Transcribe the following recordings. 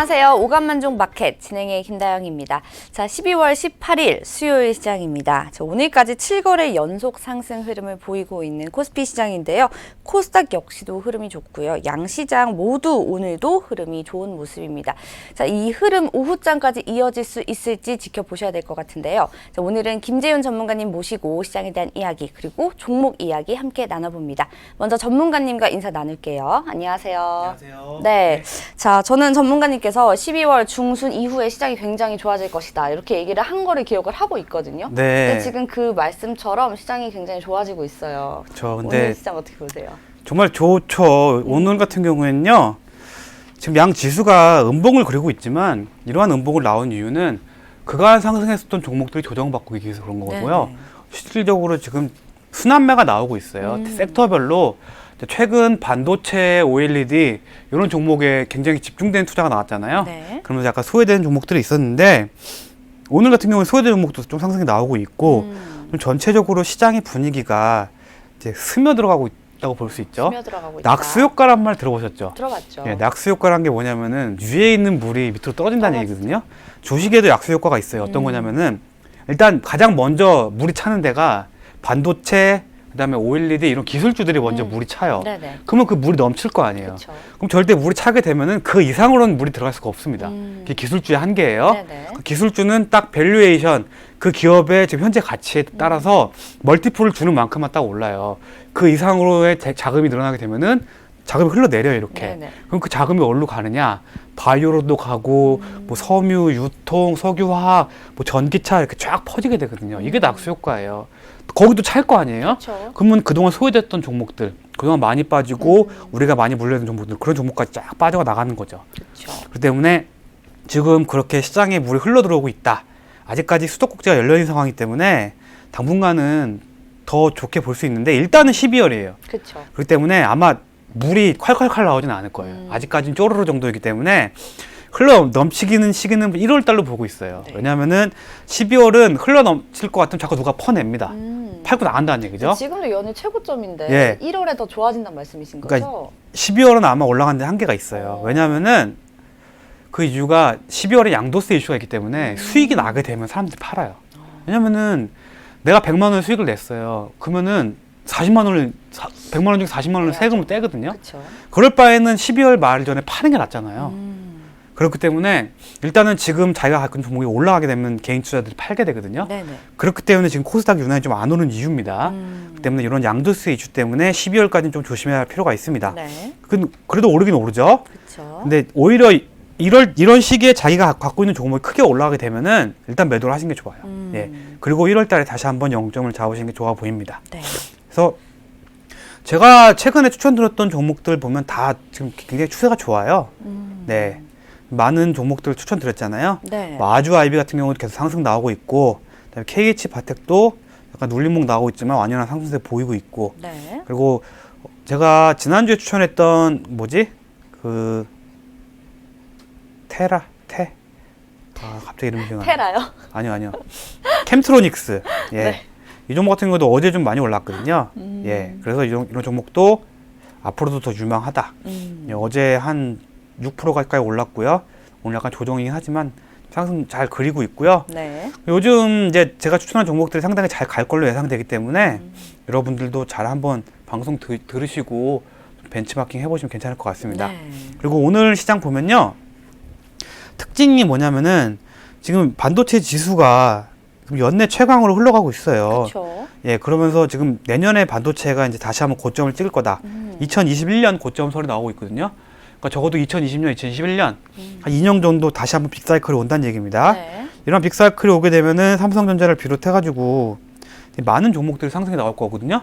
안녕하세요. 오감만종 마켓 진행의 김다영입니다. 자, 12월 18일 수요일 시장입니다. 자, 오늘까지 7거래 연속 상승 흐름을 보이고 있는 코스피 시장인데요. 코스닥 역시도 흐름이 좋고요. 양시장 모두 오늘도 흐름이 좋은 모습입니다. 자, 이 흐름 오후장까지 이어질 수 있을지 지켜보셔야 될 것 같은데요. 자, 오늘은 김재윤 전문가님 모시고 시장에 대한 이야기 그리고 종목 이야기 함께 나눠봅니다. 먼저 전문가님과 인사 나눌게요. 안녕하세요. 안녕하세요. 네. 자, 저는 전문가님께 서 12월 중순 이후에 시장이 굉장히 좋아질 것이다. 이렇게 얘기를 한 거를 기억을 하고 있거든요. 네. 근데 지금 그 말씀처럼 시장이 굉장히 좋아지고 있어요. 저 오늘 근데 시장 어떻게 보세요? 정말 좋죠. 오늘 같은 경우에는요. 지금 양 지수가 음봉을 그리고 있지만 이러한 음봉을 나온 이유는 그간 상승했었던 종목들이 조정받고 있기 위해서 그런 거고요. 네네. 실질적으로 지금 순환매가 나오고 있어요. 음. 섹터별로 최근 반도체, OLED 이런 종목에 굉장히 집중된 투자가 나왔잖아요. 네. 그러면서 약간 소외되는 종목들이 있었는데 오늘 같은 경우는 소외된 종목도 좀 상승이 나오고 있고 음, 좀 전체적으로 시장의 분위기가 이제 스며들어가고 있다고 볼 수 있죠. 스며 들어가고 있다. 낙수 효과란 말 들어보셨죠? 들어봤죠. 예, 낙수 효과란 게 뭐냐면은 위에 있는 물이 밑으로 떨어진다는 떨어지죠. 얘기거든요. 주식에도 낙수 효과가 있어요. 어떤 음. 거냐면은 일단 가장 먼저 물이 차는 데가 반도체, 그다음에 OLED 이런 기술주들이 먼저 음. 물이 차요. 네네. 그러면 그 물이 넘칠 거 아니에요. 그렇죠. 그럼 절대 물이 차게 되면은 그 이상으로는 물이 들어갈 수가 없습니다. 음. 그게 기술주의 한계예요. 네네. 그 기술주는 딱 밸류에이션 그 기업의 지금 현재 가치에 따라서 멀티플을 주는 만큼만 딱 올라요. 그 이상으로의 자- 자금이 늘어나게 되면은 자금이 흘러내려 요 이렇게. 네네. 그럼 그 자금이 어디로 가느냐? 바이오로도 가고 음. 뭐 섬유, 유통, 석유화학, 뭐 전기차 이렇게 쫙 퍼지게 되거든요. 이게 음. 낙수 효과예요. 거기도 찰 거 아니에요? 그렇죠. 그러면 그동안 소외됐던 종목들, 그동안 많이 빠지고 음. 우리가 많이 물려있는 종목들 그런 종목까지 쫙 빠져가 나가는 거죠. 그렇죠. 그렇기 때문에 지금 그렇게 시장에 물이 흘러 들어오고 있다. 아직까지 수도꼭지가 열려 있는 상황이기 때문에 당분간은 더 좋게 볼 수 있는데 일단은 12월이에요. 그렇죠. 그렇기 때문에 아마 물이 콸콸콸 나오지는 않을 거예요. 음. 아직까지는 쪼르르 정도이기 때문에 흘러 넘치기는 시기는 1월 달로 보고 있어요. 네. 왜냐하면은 12월은 흘러 넘칠 것 같으면 자꾸 누가 퍼냅니다. 음. 팔고 나간다는 얘기죠. 지금도 연일 최고점인데 예. 1월에 더 좋아진다는 말씀이신 그러니까 거죠? 12월은 아마 올라가는 데 한계가 있어요. 어. 왜냐하면은 그 이유가 12월에 양도세 이슈가 있기 때문에 음. 수익이 나게 되면 사람들이 팔아요. 왜냐면은 내가 100만 원 수익을 냈어요. 그러면은 40만 원을 사, 100만 원 중에 40만 원을 내야죠. 세금을 떼거든요. 그렇죠. 그럴 바에는 12월 말 전에 파는 게 낫잖아요. 음. 그렇기 때문에 일단은 지금 자기가 갖고 있는 종목이 올라가게 되면 개인 투자들이 팔게 되거든요. 네네. 그렇기 때문에 지금 코스닥 유난히 좀 안 오는 이유입니다. 음. 그렇기 때문에 이런 양도세 이슈 때문에 12월까지는 좀 조심해야 할 필요가 있습니다. 네. 그- 그래도 오르긴 오르죠. 근데 오히려 이럴 이런 시기에 자기가 갖고 있는 종목이 크게 올라가게 되면은 일단 매도를 하시는 게 좋아요. 음. 예. 그리고 1월 달에 다시 한번 영점을 잡으시는 게 좋아 보입니다. 네. 그래서 제가 최근에 추천드렸던 종목들 보면 다 지금 굉장히 추세가 좋아요. 음. 네. 많은 종목들 추천드렸잖아요. 네. 뭐 아주 아이비 같은 경우도 계속 상승 나오고 있고, 그다음에 KH 바텍도 약간 눌림목 나오고 있지만 완연한 상승세 보이고 있고, 네. 그리고 제가 지난주에 추천했던 뭐지 그 테라 테. 아 갑자기 이름 생각. 테라요? 아니요 아니요. 캠트로닉스. 예. 네. 이 종목 같은 경우도 어제 좀 많이 올랐거든요. 음. 예. 그래서 이런, 이런 종목도 앞으로도 더 유망하다. 음. 예, 어제 한 6% 가까이 올랐고요. 오늘 약간 조정이긴 하지만 상승 잘 그리고 있고요. 네. 요즘 이제 제가 추천한 종목들이 상당히 잘 갈 걸로 예상되기 때문에 음. 여러분들도 잘 한번 방송 드, 들으시고 벤치마킹 해보시면 괜찮을 것 같습니다. 네. 그리고 오늘 시장 보면요. 특징이 뭐냐면은 지금 반도체 지수가 연내 최강으로 흘러가고 있어요. 그렇죠. 예, 그러면서 지금 내년에 반도체가 이제 다시 한번 고점을 찍을 거다. 음. 2021년 고점 설이 나오고 있거든요. 그러니까 적어도 2020년, 2021년 음. 한 2년 정도 다시 한번 빅사이클이 온다는 얘기입니다. 네. 이런 빅사이클이 오게 되면은 삼성전자를 비롯해가지고 많은 종목들이 상승이 나올 거거든요.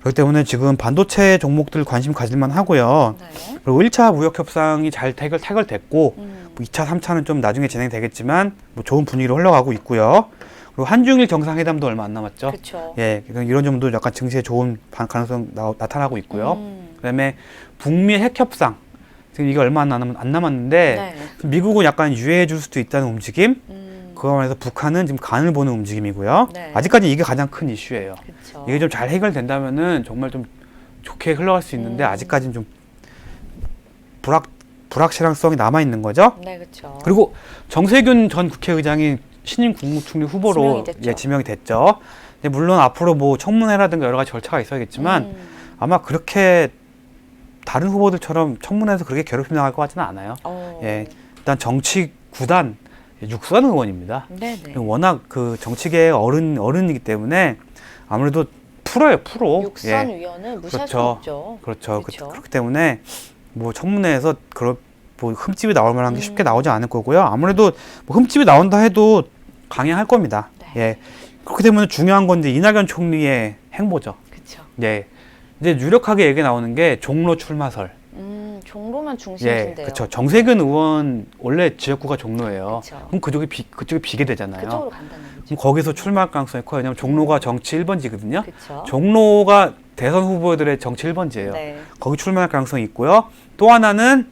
그렇기 때문에 지금 반도체 종목들 관심 가질만 하고요. 네. 그리고 1차 무역 협상이 잘 타결, 타결됐고 음. 뭐 2차, 3차는 좀 나중에 진행되겠지만 뭐 좋은 분위기로 흘러가고 있고요. 그리고 한중일 정상회담도 얼마 안 남았죠. 그렇죠. 예, 이런 점도 약간 증시에 좋은 반- 가능성 나, 나타나고 있고요. 음. 그다음에 북미 핵 협상 지금 이게 얼마 안, 남, 안 남았는데 네. 미국은 약간 유예해 줄 수도 있다는 움직임. 음. 그거에 관해서 북한은 지금 간을 보는 움직임이고요. 네. 아직까지 이게 가장 큰 이슈예요. 그렇죠. 이게 좀 잘 해결된다면은 정말 좀 좋게 흘러갈 수 있는데 음. 아직까지는 좀 불확 불확실성이 남아 있는 거죠. 네, 그렇죠. 그리고 정세균 전 국회의장이 신임 국무총리 후보로 지명이 됐죠. 예, 지명이 됐죠. 근데 물론 앞으로 뭐 청문회라든가 여러 가지 절차가 있어야겠지만 음, 아마 그렇게 다른 후보들처럼 청문회에서 그렇게 괴롭힘 당할 것 같지는 않아요. 어, 예, 일단 정치 구단 육선 의원입니다. 네, 네. 워낙 그 정치계의 어른 어른이기 때문에 아무래도 프로예요 프로. 육선 예, 위원은 무시할 수 그렇죠. 없죠. 그렇죠. 그, 그렇죠. 그 렇기 때문에 뭐 청문회에서 그런 뭐 흠집이 나올 만한 게 쉽게 음. 나오지 않을 거고요. 아무래도 뭐 흠집이 나온다 해도 강행할 겁니다. 네. 예. 그렇기 때문에 중요한 건데 이낙연 총리의 행보죠. 그렇죠. 예. 이제 유력하게 얘기 나오는 게 종로 출마설. 음, 종로면 예, 중심인데요. 그렇죠. 정세균 의원 원래 지역구가 종로예요. 그쵸. 그럼 그쪽이 비, 그쪽이 비게 되잖아요. 그쪽으로 간다는. 그럼 거기서 출마할 가능성이 커요. 왜냐면 종로가 정치 1번지거든요. 그렇죠. 종로가 대선 후보들의 정치 1번지예요. 네. 거기 출마할 가능성이 있고요. 또 하나는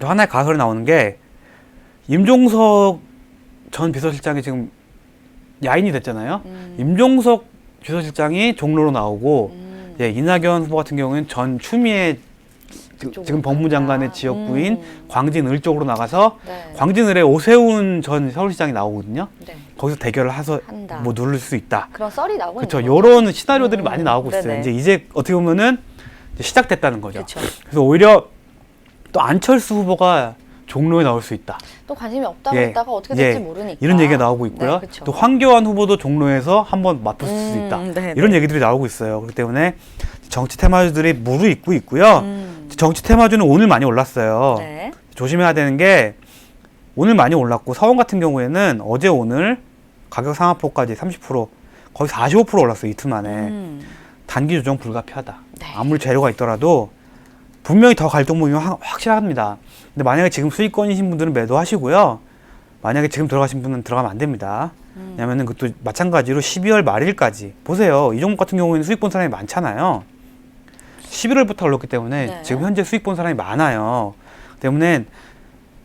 또 하나의 가설이 나오는 게 임종석 전 비서실장이 지금 야인이 됐잖아요. 음, 임종석 비서실장이 종로로 나오고 음, 예, 이낙연 후보 같은 경우에는 전 추미애 지- 그쪽으로 지금 법무장관의. 지역구인 음, 광진을 쪽으로 나가서 네. 광진을에 오세훈 전 서울시장이 나오거든요. 네. 거기서 대결을 해서 한다. 뭐 누를 수 있다. 그런 썰이 나오고 그렇죠. 요런 시나리오들이 음, 많이 나오고 있어요. 이제 이제 어떻게 보면은 이제 시작됐다는 거죠. 그렇죠. 그래서 오히려 또 안철수 후보가 종로에 나올 수 있다. 또 관심이 없다고 예, 했다가 어떻게 예, 될지 모르니까. 이런 얘기가 나오고 있고요. 네. 또 황교안 후보도 종로에서 한번 맞붙을 수 있다. 음, 네, 이런 네. 얘기들이 나오고 있어요. 그렇기 때문에 정치 테마주들이 무르익고 있고요. 음, 정치 테마주는 오늘 많이 올랐어요. 네. 조심해야 되는 게 오늘 많이 올랐고 서원 같은 경우에는 어제 오늘 가격 상한폭까지 30% 거의 45% 올랐어요. 이틀 만에. 음, 단기 조정 불가피하다. 네. 아무리 재료가 있더라도 분명히 더갈 동목이면 확- 확실합니다. 근데 만약에 지금 수익권이신 분들은 매도하시고요. 만약에 지금 들어가신 분은 들어가면 안 됩니다. 음. 왜냐하면 그것도 마찬가지로 12월 말일까지 보세요. 이 종목 같은 경우에는 수익 본 사람이 많잖아요. 11월부터 올랐기 때문에 네. 지금 현재 수익 본 사람이 많아요. 때문에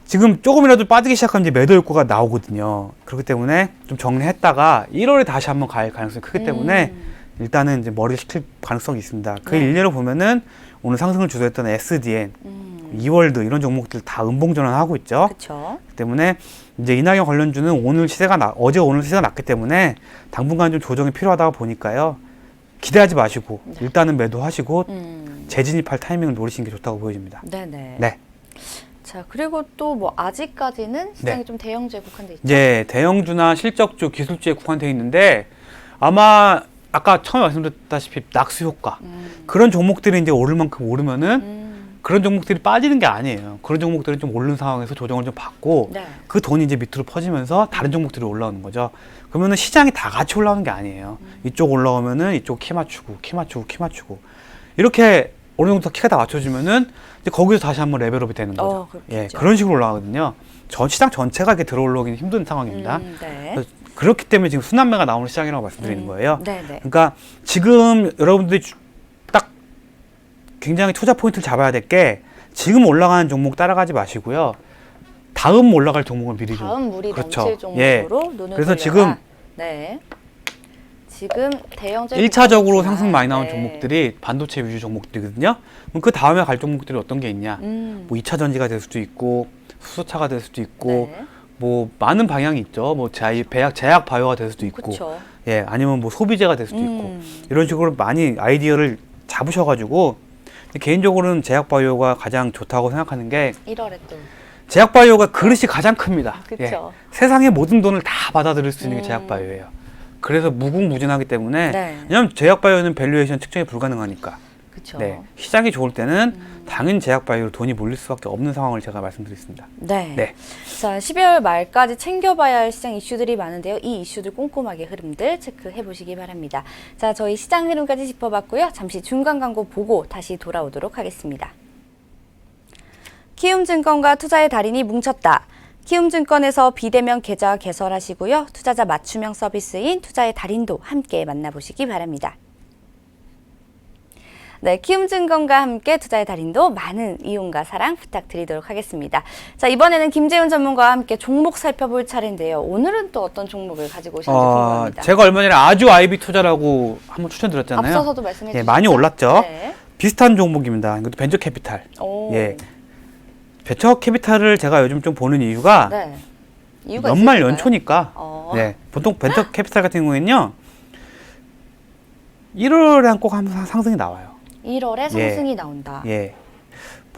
지금 조금이라도 빠지기 시작하면 이제 매도 욕구가 나오거든요. 그렇기 때문에 좀 정리했다가 1월에 다시 한번 갈 가능성이 크기 때문에 음, 일단은 이제 머리를 식힐 가능성이 있습니다. 그 네. 일례로 보면은 오늘 상승을 주도했던 SDN, 음, 이월드 이런 종목들 다 음봉 전환하고 있죠. 그렇죠. 그 때문에 이제 이낙연 관련주는 오늘 시세가 나, 어제 오늘 시세가 낮기 때문에 당분간 좀 조정이 필요하다고 보니까요. 기대하지 마시고 네. 일단은 매도하시고 음, 재진입할 타이밍을 노리시는 게 좋다고 보여집니다. 네네. 네. 자 그리고 또 뭐 아직까지는 시장이 네. 좀 대형주에 국한돼 있죠. 이제 대형주나 실적주, 기술주에 국한되어 있는데 아마 아까 처음에 말씀드렸다시피 낙수 효과 음, 그런 종목들이 이제 오를 만큼 오르면은 음, 그런 종목들이 빠지는 게 아니에요. 그런 종목들은 좀 오르는 상황에서 조정을 좀 받고 네. 그 돈이 이제 밑으로 퍼지면서 다른 종목들이 올라오는 거죠. 그러면은 시장이 다 같이 올라오는 게 아니에요. 이쪽 올라오면은 이쪽 키 맞추고 키 맞추고 키 맞추고 이렇게 어느 정도 키가 다 맞춰지면은 이제 거기서 다시 한번 레벨업이 되는 거죠. 어. 예, 그런 식으로 올라가거든요. 전 시장 전체가 이렇게 들어 올라오기는 힘든 상황입니다. 음, 네. 그렇기 때문에 지금 순환매가 나오는 시장이라고 말씀드리는 음, 거예요. 네네. 그러니까 지금 여러분들이 주- 딱 굉장히 투자 포인트를 잡아야 될 게 지금 올라가는 종목 따라가지 마시고요. 다음 올라갈 종목을 미리 좀. 다음 물이 그렇죠. 넘칠 종목으로 예. 눈을 그래서 돌려라. 지금 네. 지금 대형주 1차적으로 상승 많이 나온 네. 종목들이 반도체 위주 종목들이거든요. 그럼 그 다음에 갈 종목들이 어떤 게 있냐? 음, 뭐 2차 전지가 될 수도 있고 수소차가 될 수도 있고 네. 뭐 많은 방향이 있죠. 뭐 제약, 배약, 제약 바이오가 될 수도 있고 그렇죠. 예, 아니면 뭐 소비재가 될 수도 있고 음, 이런 식으로 많이 아이디어를 잡으셔가지고 개인적으로는 제약 바이오가 가장 좋다고 생각하는 게 1월에 또 제약 바이오가 그릇이 가장 큽니다. 예. 그렇죠. 세상의 모든 돈을 다 받아들일 수 있는 게 음. 제약 바이오예요. 그래서 무궁무진하기 때문에 네. 왜냐하면 제약 바이오는 밸류에이션 측정이 불가능하니까 그렇죠. 네. 시장이 좋을 때는 음. 당연히 제약 바이오로 돈이 몰릴 수밖에 없는 상황을 제가 말씀드렸습니다. 네. 네. 자, 12월 말까지 챙겨봐야 할 시장 이슈들이 많은데요. 이 이슈들 꼼꼼하게 흐름들 체크해 보시기 바랍니다. 자, 저희 시장 흐름까지 짚어봤고요. 잠시 중간 광고 보고 다시 돌아오도록 하겠습니다. 키움증권과 투자의 달인이 뭉쳤다. 키움증권에서 비대면 계좌 개설하시고요. 투자자 맞춤형 서비스인 투자의 달인도 함께 만나보시기 바랍니다. 네, 키움증권과 함께 투자의 달인도 많은 이용과 사랑 부탁드리도록 하겠습니다. 자, 이번에는 김재훈 전문가와 함께 종목 살펴볼 차례인데요. 오늘은 또 어떤 종목을 가지고 오셨는지 어, 궁금합니다. 제가 얼마 전에 아주 아이비 투자라고 한번 추천드렸잖아요. 앞서서도 말씀해 예, 주셨죠? 많이 올랐죠. 네. 비슷한 종목입니다. 이것도 벤처 캐피탈. 오. 예. 배처 캐피탈을 제가 요즘 좀 보는 이유가 네. 이유가 연말? 연초니까 어. 네, 보통 벤처 캐피탈 같은 경우에는요. 1월에 한꼭 항상 상승이 나와요. 1월에 상승이 나온다. 예.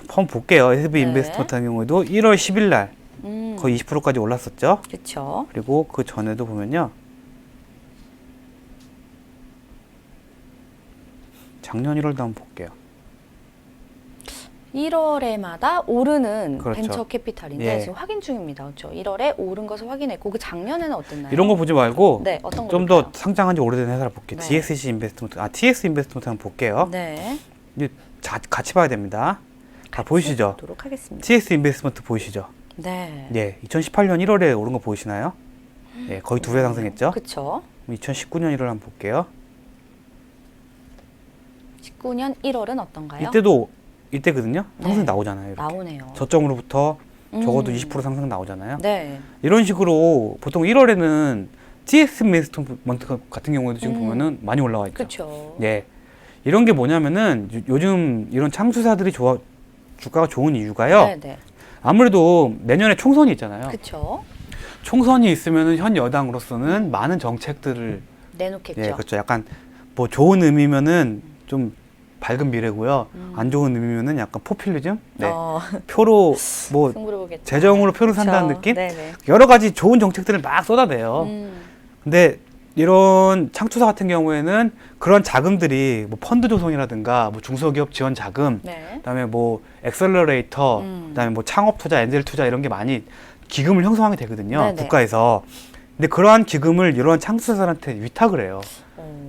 한번 볼게요. SB 네. 인베스트먼트 같은 경우에도 1월 10일 날 음. 거의 20%까지 올랐었죠. 그렇죠. 그리고 그 전에도 보면요. 작년 1월도 한번 볼게요. 1월에마다 오르는 그렇죠. 벤처 캐피탈인데 예. 지금 확인 중입니다. 그렇죠. 1월에 오른 것을 확인했고 그 작년에는 어땠나요? 이런 거 보지 말고 네, 어떤 거좀더 볼까요? 상장한 지 오래된 회사를 볼게요. 네. GSC 인베스트먼트, 아 TS 인베스트먼트 한번 볼게요. 네. 이제 자, 같이 봐야 됩니다. 다 보이시죠? 보도록 하겠습니다. TS 인베스트먼트 보이시죠? 네. 예, 2018년 1월에 오른 거 보이시나요? 예, 거의 두 배 상승했죠? 그렇죠. 2019년 1월 한번 볼게요. 19년 1월은 어떤가요? 이때도 이때거든요. 상승 네. 나오잖아요. 이렇게. 나오네요. 저점으로부터 적어도 음. 20% 상승 나오잖아요. 네. 이런 식으로 보통 1월에는 TS 인베스트먼트 같은 경우에도 지금 음. 보면은 많이 올라와 있죠. 그렇죠. 예. 이런 게 뭐냐면은 요- 요즘 이런 창수사들이 좋아 주가가 좋은 이유가요. 네, 네. 아무래도 내년에 총선이 있잖아요. 그렇죠. 총선이 있으면은 현 여당으로서는 많은 정책들을 내놓겠죠. 예, 그렇죠. 약간 뭐 좋은 의미면은 좀 밝은 미래고요. 음. 안 좋은 의미면은 약간 포퓰리즘? 네. 어, 표로 뭐 승부를 보겠다. 재정으로 표를 산다는. 느낌? 네네. 여러 가지 좋은 정책들을 막 쏟아내요. 음, 근데 이런 창투사 같은 경우에는 그런 자금들이 뭐 펀드 조성이라든가 뭐 중소기업 지원 자금, 네. 그다음에 뭐 엑셀러레이터, 음. 그다음에 뭐 창업 투자, 엔젤 투자 이런 게 많이 기금을 형성하게 되거든요. 네네. 국가에서. 근데 그러한 기금을 이런 창투사들한테 위탁을 해요.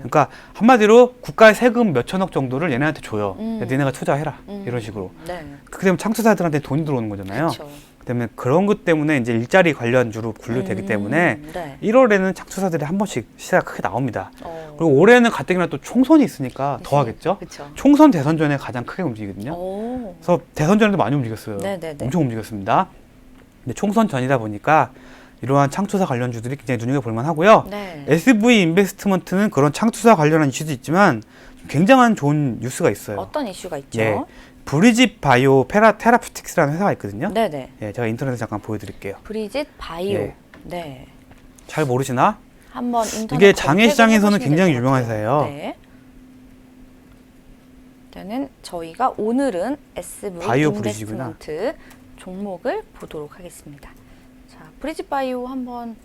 어, 그러니까 한마디로 국가의 세금 몇 천억 정도를 얘네한테 줘요. 음. 야, 니네가 투자해라. 음. 이런 식으로. 네. 그렇게 되면 창투사들한테 돈이 들어오는 거잖아요. 그렇죠. 그다음에 그런 것 때문에 이제 일자리 관련주로 분류되기 음, 때문에 네. 1월에는 창투사들이 한 번씩 시세가 크게 나옵니다. 어. 그리고 올해는 가뜩이나 또 총선이 있으니까 더 하겠죠. 총선 대선 전에 가장 크게 움직이거든요. 오. 그래서 대선 전에도 많이 움직였어요. 네네네. 엄청 움직였습니다. 근데 총선 전이다 보니까 이러한 창투사 관련주들이 굉장히 눈여겨볼 만하고요. 네. SV 인베스트먼트는 그런 창투사 관련한 이슈도 있지만 굉장한 좋은 뉴스가 있어요. 어떤 이슈가 있죠? 예. 브리짓 바이오 페라 테라퓨틱스라는 회사가 있거든요. 네네. 예, 제가 인터넷에 잠깐 보여드릴게요. 브리짓 바이오. 예. 네. 잘 모르시나? 한번 인터넷 이게 장애 시장에서는 굉장히 유명한. 회사예요. 네. 일단은 저희가 오늘은 SV 바이오 브리지구나. 인베스트먼트 종목을 보도록 하겠습니다. 자, 브리짓 바이오 한번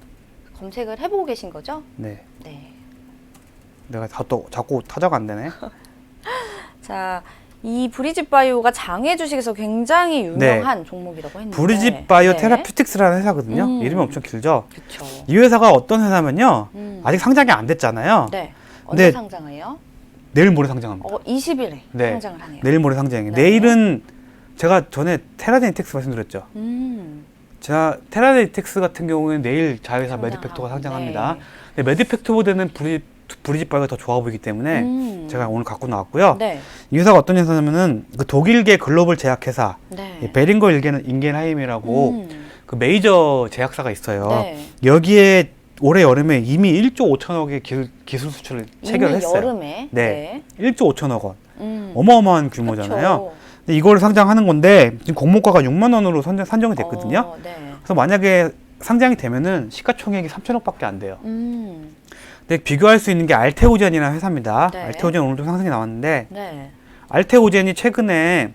검색을 해보고 계신 거죠? 네. 네. 내가 다또 자꾸 타자가 안 되네. 자, 이 브리짓 바이오가 장애 주식에서 굉장히 유명한 종목이라고 했는데. 네. 브리짓 바이오 네. 테라퓨틱스라는 회사거든요. 음. 이름이 엄청 길죠. 그렇죠. 이 회사가 어떤 회사면요. 음. 아직 상장이 안 됐잖아요. 네. 언제 근데 상장해요? 내일 모레 상장합니다. 어, 20일에 네. 상장을 하네요. 내일 모레 상장이에요. 네. 내일은 제가 전에 테라데이텍스 말씀드렸죠. 음. 제가 테라데이텍스 같은 경우에는 내일 자회사 상장하고, 메디팩토가 상장합니다. 네. 근데 메디팩토보다는 브리, 바이오가 더 좋아 보이기 때문에 음. 제가 오늘 갖고 나왔고요. 네. 이 회사가 어떤 회사냐면은 그 독일계 글로벌 제약회사 네. 이 베링거 일겐 인겐하임이라고 음. 그 메이저 제약사가 있어요. 네. 여기에 올해 여름에 이미 1조 5천억의 기술, 기술 수출을 체결했어요. 여름에. 네. 1조 5천억 원. 음. 어마어마한 규모잖아요. 그쵸. 이걸 상장하는 건데 지금 공모가가 6만 원으로 선정, 산정이 됐거든요. 어, 네. 그래서 만약에 상장이 되면은 시가총액이 3천억밖에 안 돼요. 음. 근데 비교할 수 있는 게 알테오젠이라는 회사입니다. 네. 알테오젠 오늘도 상승이 나왔는데 네. 알테오젠이 최근에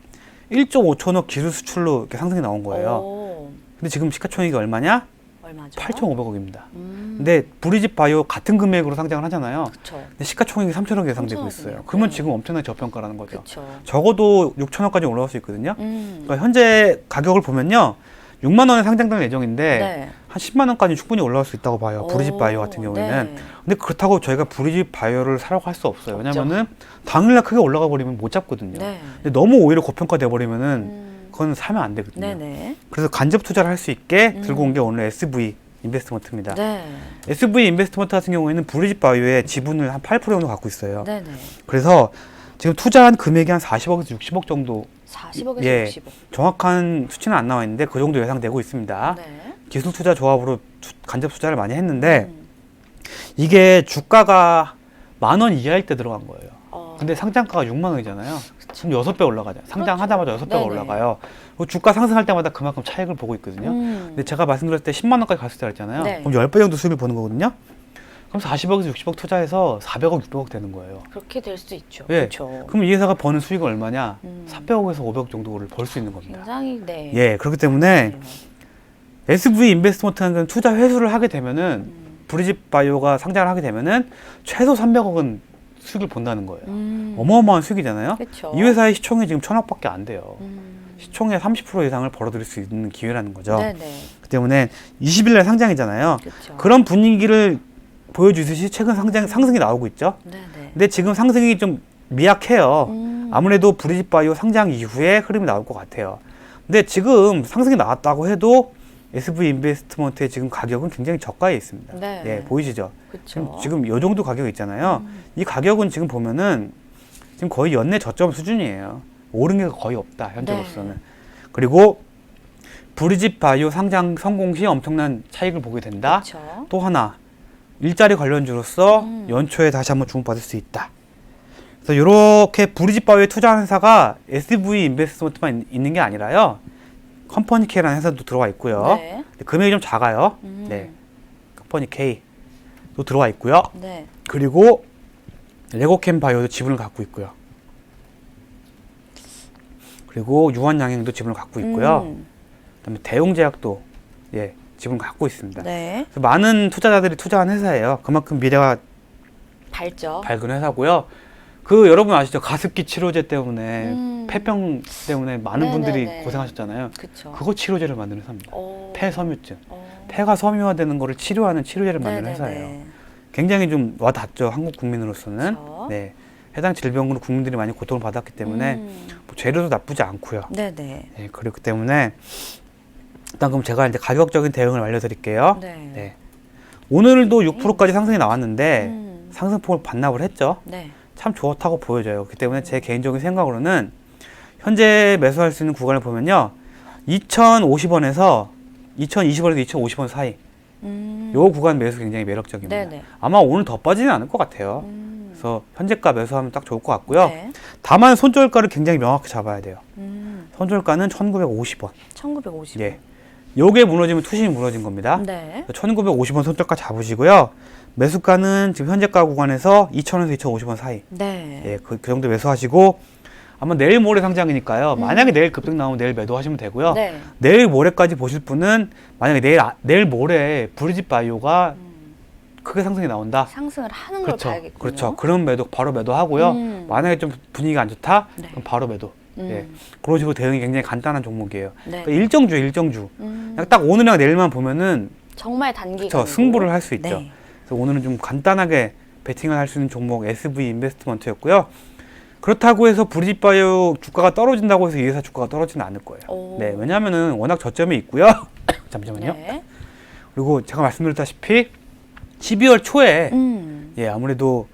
1조 5천억 기술 수출로 이렇게 상승이 나온 거예요. 오. 근데 지금 시가총액이 얼마냐? 얼마죠? 8,500억입니다. 음. 근데 브리짓 바이오 같은 금액으로 상장을 하잖아요. 그쵸. 근데 시가총액이 3천억 예상되고 3천억이네요. 있어요. 그러면 네. 지금 엄청나게 저평가라는 거죠. 그쵸. 적어도 6천억까지 올라갈 수 있거든요. 음. 그러니까 현재 가격을 보면요. 6만 원에 상장될 예정인데 네. 한 10만 원까지 충분히 올라갈 수 있다고 봐요. 브리짓 오, 바이오 같은 경우에는. 네. 근데 그렇다고 저희가 브리짓 바이오를 사라고 할 수 없어요. 왜냐면은 당일날 크게 올라가 버리면 못 잡거든요. 네. 근데 너무 오히려 고평가돼 버리면은 음. 그건 사면 안 되거든요. 네네. 그래서 간접 투자를 할 수 있게 음. 들고 온 게 오늘 SV 인베스트먼트입니다. 네. SV 인베스트먼트 같은 경우에는 브리짓 바이오의 지분을 한 8% 정도 갖고 있어요. 네네. 그래서 지금 투자한 금액이 한 40억에서 60억 정도 40억에서 예. 60억. 정확한 수치는 안 나와 있는데 그 정도 예상되고 있습니다. 네. 기술 투자 조합으로 투- 간접 투자를 많이 했는데 음. 이게 주가가 만 원 이하일 때 들어간 거예요. 어. 근데 상장가가 6만 원이잖아요. 그럼 여섯 배 올라가죠. 상장하자마자 여섯 배가 그렇죠. 네네. 올라가요. 그리고 주가 상승할 때마다 그만큼 차익을 보고 있거든요. 음. 근데 제가 말씀드렸을 때 10만 원까지 갔을 때 그랬잖아요. 네. 그럼 10배 정도 수익을 보는 거거든요. 그럼 40억에서 60억 투자해서 400억, 600억 되는 거예요. 그렇게 될 수 있죠. 예. 그렇죠. 그럼 이 회사가 버는 수익은 얼마냐? 음. 400억에서 500억 정도를 벌 수 있는 겁니다. 굉장히 네. 예, 그렇기 때문에 네. SV 인베스트먼트라는 투자 회수를 하게 되면은 음. 브리짓 바이오가 상장을 하게 되면은 최소 300억은 수익을 본다는 거예요. 음. 어마어마한 수익이잖아요. 그렇죠. 이 회사의 시총이 지금 천억밖에 안 돼요. 음. 시총의 30% 이상을 벌어들일 수 있는 기회라는 거죠. 네네. 그 때문에 20일 날 상장이잖아요. 그렇죠. 그런 분위기를 보여주듯이 최근 상장 상승이 나오고 있죠. 네네. 근데 지금 상승이 좀 미약해요. 음. 아무래도 브리짓 바이오 상장 이후에 흐름이 나올 것 같아요. 근데 지금 상승이 나왔다고 해도 SV 인베스트먼트의 지금 가격은 굉장히 저가에 있습니다. 네. 예, 보이시죠? 그렇죠. 지금, 요 정도 가격 있잖아요. 음. 이 가격은 지금 보면은 지금 거의 연내 저점 수준이에요. 오른 게 거의 없다 현재로서는. 네. 그리고 브리짓 바이오 상장 성공 시 엄청난 차익을 보게 된다. 그렇죠. 또 하나 일자리 관련주로서 음. 연초에 다시 한번 주목받을 수 있다. 그래서 이렇게 브리짓 바이오에 투자한 회사가 SV 인베스트먼트만 있- 있는 게 아니라요. 컴퍼니 K라는 회사도 들어와 있고요. 네. 근데 금액이 좀 작아요. 음. 네. 컴퍼니 K도 들어와 있고요. 네. 그리고 레고캠 바이오도 지분을 갖고 있고요. 그리고 유한양행도 지분을 갖고 있고요. 음. 그다음에 대웅제약도 예 지분을 갖고 있습니다. 네. 그래서 많은 투자자들이 투자한 회사예요. 그만큼 미래가 밝죠. 밝은 회사고요. 그 여러분 아시죠? 가습기 치료제 때문에 음. 폐병 때문에 많은 분들이 네네네. 고생하셨잖아요. 그렇죠. 그거 치료제를 만드는 회사입니다. 어. 폐섬유증. 어. 폐가 섬유화되는 거를 치료하는 치료제를 만드는 네네네. 회사예요. 굉장히 좀 와닿죠. 한국 국민으로서는. 그렇죠. 네. 해당 질병으로 국민들이 많이 고통을 받았기 때문에 음. 뭐 재료도 나쁘지 않고요. 네네. 네, 그렇기 때문에 일단 그럼 제가 이제 가격적인 대응을 알려드릴게요. 네. 네. 오늘도 6%까지 상승이 나왔는데 음. 상승폭을 반납을 했죠. 네. 참 좋다고 보여져요. 그렇기 때문에 제 개인적인 생각으로는 현재 매수할 수 있는 구간을 보면요. 2,050원에서 2,020원에서 2,050원 사이. 음. 요 구간 매수 굉장히 매력적입니다. 네네. 아마 오늘 더 빠지는 않을 것 같아요. 음. 그래서 현재가 매수하면 딱 좋을 것 같고요. 네. 다만 손절가를 굉장히 명확히 잡아야 돼요. 음. 손절가는 1,950원. 1950. 예. 요게 무너지면 투심이 무너진 겁니다. 네. 1,950원 손절가 잡으시고요. 매수가는 지금 현재가 구간에서 2,000원에서 2,050원 사이. 네. 예, 그, 그 정도 매수하시고 아마 내일 모레 상장이니까요. 음. 만약에 내일 급등 나오면 내일 매도하시면 되고요. 네. 내일 모레까지 보실 분은 만약에 내일 아- 내일 모레 브리짓 바이오가 음. 크게 상승이 나온다. 상승을 하는 걸 그렇죠. 봐야겠군요. 그렇죠. 그런 매도 바로 매도하고요. 음. 만약에 좀 분위기가 안 좋다. 네. 그럼 바로 매도. 음. 예. 그런 식으로 대응이 굉장히 간단한 종목이에요. 네. 그러니까 일정주 일정주. 음. 딱 오늘이랑 내일만 보면은 정말 단기간 그렇죠. 승부를 할 수 있죠. 네. 그래서 오늘은 좀 간단하게 베팅을 할 수 있는 종목 SV 인베스트먼트였고요. 그렇다고 해서 브리짓바이오 주가가 떨어진다고 해서 이 회사 주가가 떨어지는 않을 거예요. 오. 네, 왜냐하면은 워낙 저점이 있고요. 잠시만요. 네. 그리고 제가 말씀드렸다시피 12월 초에 음. 예 아무래도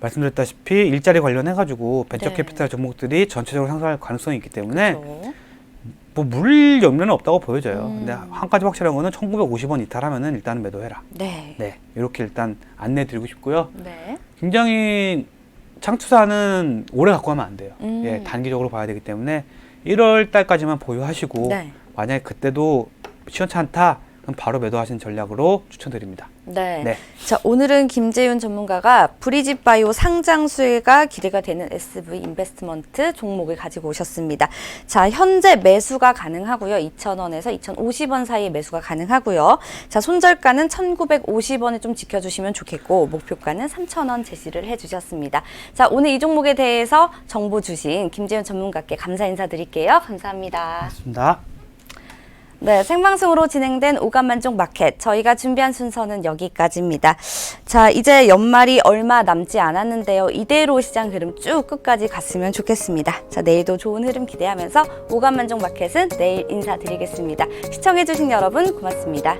말씀드렸다시피 일자리 관련해 가지고 벤처 네. 캐피탈 종목들이 전체적으로 상승할 가능성이 있기 때문에 그렇죠. 뭐 물릴 염려는 없다고 보여져요. 음. 근데 한 가지 확실한 거는 1,950원 이탈하면은 일단 매도해라. 네. 네, 이렇게 일단 안내 드리고 싶고요. 네. 굉장히 창투사는 오래 갖고 가면 안 돼요. 음. 예, 단기적으로 봐야 되기 때문에 1월 달까지만 보유하시고 네. 만약에 그때도 시원찮다 그럼 바로 매도하시는 전략으로 추천드립니다. 네. 네. 자, 오늘은 김재윤 전문가가 브리짓 바이오 상장 수혜가 기대가 되는 SV 인베스트먼트 종목을 가지고 오셨습니다. 자, 현재 매수가 가능하고요. 2,000원에서 2,050원 사이에 매수가 가능하고요. 자, 손절가는 1,950원을 좀 지켜주시면 좋겠고 목표가는 3,000원 제시를 해주셨습니다. 자, 오늘 이 종목에 대해서 정보 주신 김재윤 전문가께 감사 인사드릴게요. 감사합니다. 맞습니다. 네, 생방송으로 진행된 오감만족 마켓. 저희가 준비한 순서는 여기까지입니다. 자, 이제 연말이 얼마 남지 않았는데요. 이대로 시장 흐름 쭉 끝까지 갔으면 좋겠습니다. 자, 내일도 좋은 흐름 기대하면서 오감만족 마켓은 내일 인사드리겠습니다. 시청해주신 여러분 고맙습니다.